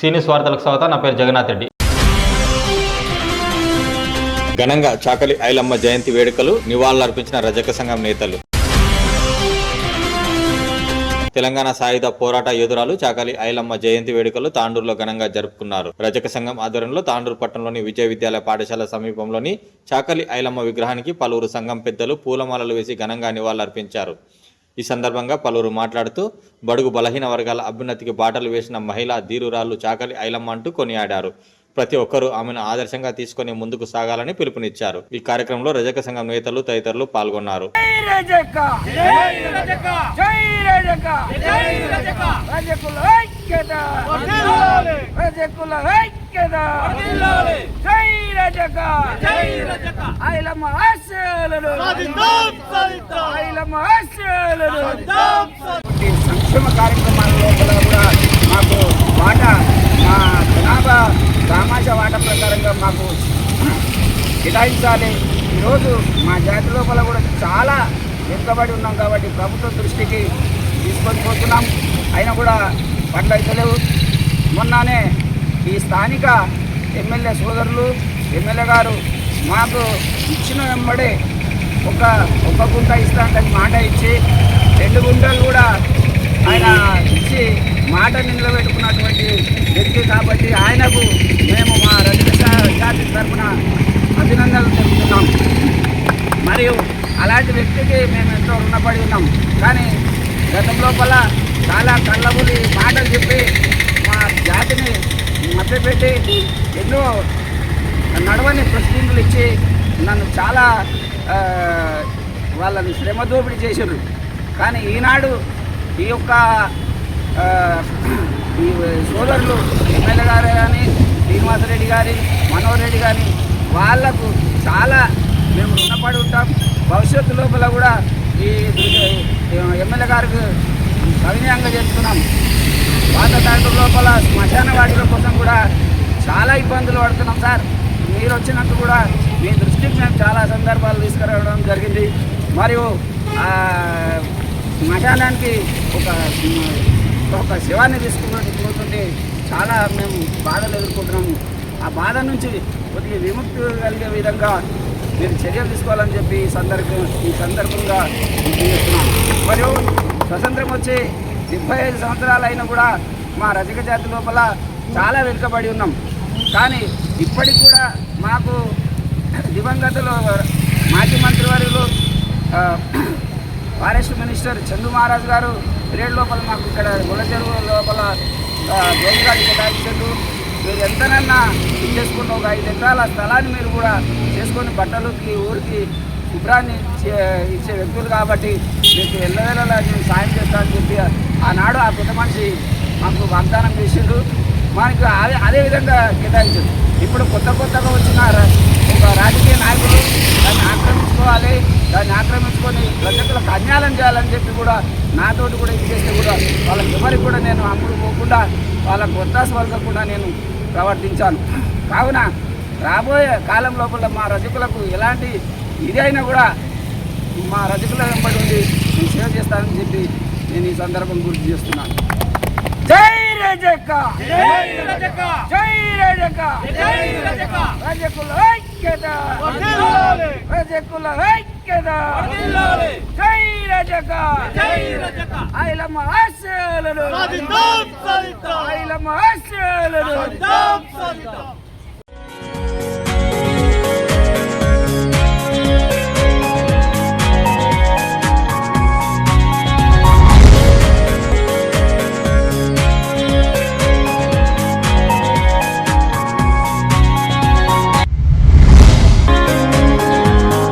సీనియస్ వార్తలకు స్వాగతం. నా పేరు జగన్నాథ్ రెడ్డి. ఘనంగా చాకలి ఐలమ్మ జయంతి వేడుకలు నివాళులర్పించిన రజక సంఘం నేతలు. తెలంగాణ సాయుధ పోరాట యోధురాలు చాకలి ఐలమ్మ జయంతి వేడుకలు తాండూరులో ఘనంగా జరుపుకున్నారు. రజక సంఘం ఆధ్వర్యంలో తాండూరు పట్టణంలోని విజయ విద్యాలయ పాఠశాల సమీపంలోని చాకలి ఐలమ్మ విగ్రహానికి పలువురు సంఘం పెద్దలు పూలమాలలు వేసి ఘనంగా నివాళులర్పించారు. ఈ సందర్భంగా పలువురు మాట్లాడుతూ బడుగు బలహీన వర్గాల అభ్యున్నతికి బాటలు వేసిన మహిళా ధీరురాలు చాకలి ఐలమ్మ అంటూ కొనియాడారు. ప్రతి ఒక్కరూ ఆమెను ఆదర్శంగా తీసుకొని ముందుకు సాగాలని పిలుపునిచ్చారు. ఈ కార్యక్రమంలో రజక సంఘం నేతలు తదితరులు పాల్గొన్నారు. రజక! జై రజక! జై రజక! జై రజక! రజకుల ఐక్యత! వర్ధిల్లాలి! రజకుల ఐక్యత! వర్ధిల్లాలి! జై రజక! జై రజక! ఐలమ్మ సంక్షేమ కార్యక్రమాల లోపల కూడా మాకు వాటా మా జనాభా సామాజిక వాటా ప్రకారంగా మాకు కేటాయించాలి. ఈరోజు మా జాతి లోపల కూడా చాలా వెనుకబడి ఉన్నాం కాబట్టి ప్రభుత్వ దృష్టికి తీసుకొని పోతున్నాం. అయినా కూడా పనులు అయితలేవు మొన్ననే ఈ స్థానిక ఎమ్మెల్యే సోదరులు ఎమ్మెల్యే గారు మాకు ఇచ్చిన వెంబడే ఒక ఒక గుంట ఇస్తానని మాట ఇచ్చి రెండు గుంటలు కూడా ఆయన ఇచ్చి మాట నిలబెట్టుకున్నటువంటి వ్యక్తి కాబట్టి ఆయనకు మేము మా రజత జాతి తరఫున అభినందనలు తెలుపుతున్నాం. మరియు అలాంటి వ్యక్తికి మేము ఎంతో రుణపడి ఉన్నాం. కానీ గతం లోపల చాలా కళ్ళబులి మాటలు చెప్పి మా జాతిని మభ్యపెట్టి ఎన్నో నడవని ప్రశ్నలు ఇచ్చి నన్ను చాలా వాళ్ళని శ్రమ దోపిడీ చేశారు కానీ ఈనాడు ఈ యొక్క ఈ సోదరులు ఎమ్మెల్యే గారు కానీ శ్రీనివాసరెడ్డి గారి మనోహర్ రెడ్డి గారి వాళ్ళకు చాలా మేము రుణపడి ఉంటాం. భవిష్యత్తు లోపల కూడా ఈ ఎమ్మెల్యే గారికి సవినయంగా చేస్తున్నాం. పాత తాండ్రు లోపల శ్మశాన వాటిల కోసం కూడా చాలా ఇబ్బందులు పడుతున్నాం సార్. మీరు వచ్చినట్టు కూడా మీ దృష్టికి మేము చాలా సందర్భాలు తీసుకురావడం జరిగింది. మరియు ఆ ఒక ఒక శివాన్ని తీసుకుని చాలా మేము బాధలు ఎదుర్కొంటున్నాము. ఆ బాధ నుంచి కొద్దిగా విముక్తి కలిగే విధంగా మీరు చర్యలు తీసుకోవాలని చెప్పి ఈ సందర్భం ఈ సందర్భంగా మరియు స్వతంత్రం వచ్చి డెబ్బై ఐదు సంవత్సరాలు అయినా కూడా మా రజక జాతి లోపల చాలా వెనుకబడి ఉన్నాం. కానీ ఇప్పటికి కూడా మాకు దివంగతులు మాజీ మంత్రివర్యులు ఫారెస్ట్ మినిస్టర్ చందు మహారాజ్ గారు పీరియడ్ లోపల మాకు ఇక్కడ గుల చెరువు లోపల గోవిగాడు కేటాయించారు. మీరు ఎంతనన్నా చేసుకున్న ఒక ఐదు ఎకరాల స్థలాన్ని మీరు కూడా చేసుకొని బట్టలకి ఊరికి శుభ్రాన్ని చే- ఇచ్చే వ్యక్తులు కాబట్టి మీకు ఎల్లవేళలా నేను సాయం చేస్తానని చెప్పి ఆనాడు ఆ పెద్ద మనిషి మాకు వాగ్దానం చేసిండు. మనకు అదే అదే విధంగా కేటాయించారు. ఇప్పుడు కొత్త కొత్తగా వచ్చిన ఒక రాజకీయ నాయకులు దాన్ని ఆక్రమించుకోవాలి దాన్ని ఆక్రమించుకొని ప్రజలకు అన్యాయం చేయాలని చెప్పి కూడా నాతోటి కూడా ఇది చేస్తే కూడా వాళ్ళకి ఎవరికి కూడా నేను అమ్ముడు పోకుండా వాళ్ళకు ఒత్తాస పలకకుండా నేను ప్రవర్తించాను. కావున రాబోయే కాలం లోపల మా రజకులకు ఎలాంటి ఇది అయినా కూడా మా రజకుల వెంబడి ఉండి నేను సేవ చేస్తానని చెప్పి నేను ఈ సందర్భం గుర్తు చేస్తున్నాను. జై రజక! జై రజక! జై రజక! జై రజక! రజకుల ఐక్యత రజకుల ఐక్యత జై రజక! ఐలమ్మ సాధిద్దాం ఐలమ్మ సాధిద్దాం!